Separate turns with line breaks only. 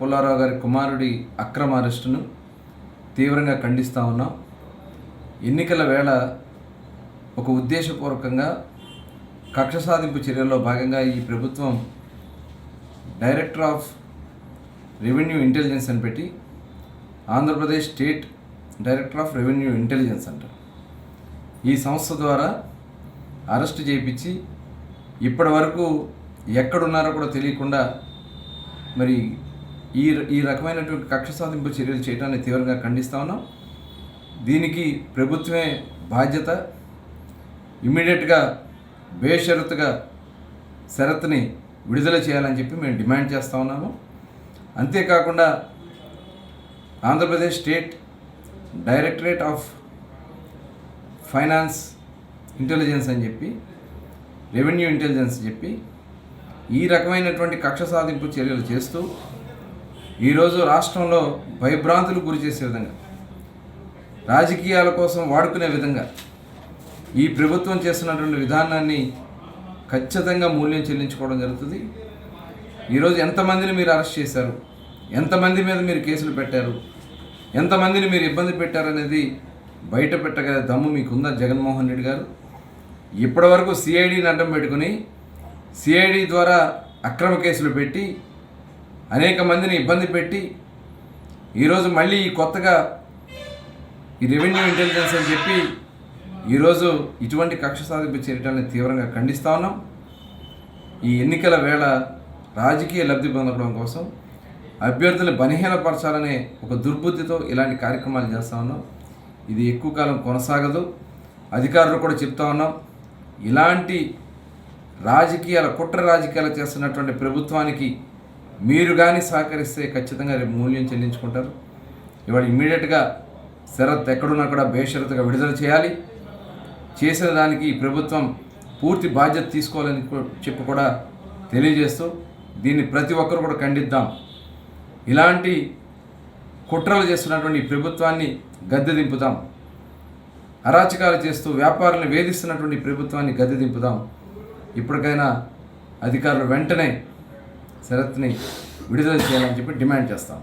పుల్లారావు గారి కుమారుడి అక్రమ అరెస్టును తీవ్రంగా ఖండిస్తూ ఉన్నాం. ఎన్నికల వేళ ఒక ఉద్దేశపూర్వకంగా కక్ష సాధింపు చర్యల్లో భాగంగా ఈ ప్రభుత్వం డైరెక్టర్ ఆఫ్ రెవెన్యూ ఇంటెలిజెన్స్ అని పెట్టి Andhra Pradesh state director of revenue intelligence అంటారు. ఈ సంస్థ ద్వారా అరెస్ట్ చేయించి ఇప్పటి వరకు ఎక్కడున్నారో కూడా తెలియకుండా మరి ఈ ఈ రకమైనటువంటి కక్ష సాధింపు చర్యలు చేయడాన్ని తీవ్రంగా ఖండిస్తా ఉన్నాం. దీనికి ప్రభుత్వమే బాధ్యత. ఇమ్మీడియట్గా బేషరతుగా షరత్ని విడుదల చేయాలని చెప్పి మేము డిమాండ్ చేస్తూ ఉన్నాము. అంతేకాకుండా Andhra Pradesh state directorate of finance intelligence అని చెప్పి రెవెన్యూ ఇంటెలిజెన్స్ చెప్పి ఈ రకమైనటువంటి కక్ష సాధింపు చర్యలు చేస్తూ ఈరోజు రాష్ట్రంలో భయభ్రాంతులు గురి చేసే విధంగా రాజకీయాల కోసం వాడుకునే విధంగా ఈ ప్రభుత్వం చేస్తున్నటువంటి విధానాన్ని ఖచ్చితంగా మూల్యం చెల్లించుకోవడం జరుగుతుంది. ఈరోజు ఎంతమందిని మీరు అరెస్ట్ చేశారు? ఎంతమంది మీద మీరు కేసులు పెట్టారు? ఎంతమందిని మీరు ఇబ్బంది పెట్టారనేది బయట పెట్టగల దమ్ము మీకుందా? జగన్మోహన్ రెడ్డి గారు? ఇప్పటివరకు సిఐడిని అడ్డం పెట్టుకుని సిఐడి ద్వారా అక్రమ కేసులు పెట్టి అనేక మందిని ఇబ్బంది పెట్టి ఈరోజు మళ్ళీ ఈ కొత్తగా ఈ రెవెన్యూ ఇంటెలిజెన్స్ అని చెప్పి ఈరోజు ఇటువంటి కక్ష సాధింపు చర్యటాన్ని తీవ్రంగా ఖండిస్తా ఉన్నాం. ఈ ఎన్నికల వేళ రాజకీయ లబ్ధి పొందడం కోసం అభ్యర్థులు బలహీనపరచాలనే ఒక దుర్బుద్ధితో ఇలాంటి కార్యక్రమాలు చేస్తూ ఉన్నాం. ఇది ఎక్కువ కాలం కొనసాగదు. అధికారులు కూడా చెప్తా ఉన్నాం. ఇలాంటి రాజకీయాల కుట్ర రాజకీయాలు చేస్తున్నటువంటి ప్రభుత్వానికి మీరు కానీ సహకరిస్తే ఖచ్చితంగా రేపు మూల్యం చెల్లించుకుంటారు. ఇవాళ ఇమ్మీడియట్గా శరత్ ఎక్కడున్నా కూడా బేషరతుగా విడుదల చేయాలి. చేసిన దానికి ప్రభుత్వం పూర్తి బాధ్యత తీసుకోవాలని చెప్పి కూడా తెలియజేస్తూ దీన్ని ప్రతి ఒక్కరు కూడా ఖండిద్దాం. ఇలాంటి కుట్రలు చేస్తున్నటువంటి ప్రభుత్వాన్ని గద్దె దింపుదాం అరాచకాలు చేస్తూ వ్యాపారులను వేధిస్తున్నటువంటి ప్రభుత్వాన్ని గద్దె దింపుదాం ఇప్పటికైనా అధికారులు వెంటనే శరత్ని విడుదల చేయాలని చెప్పి డిమాండ్ చేస్తాం.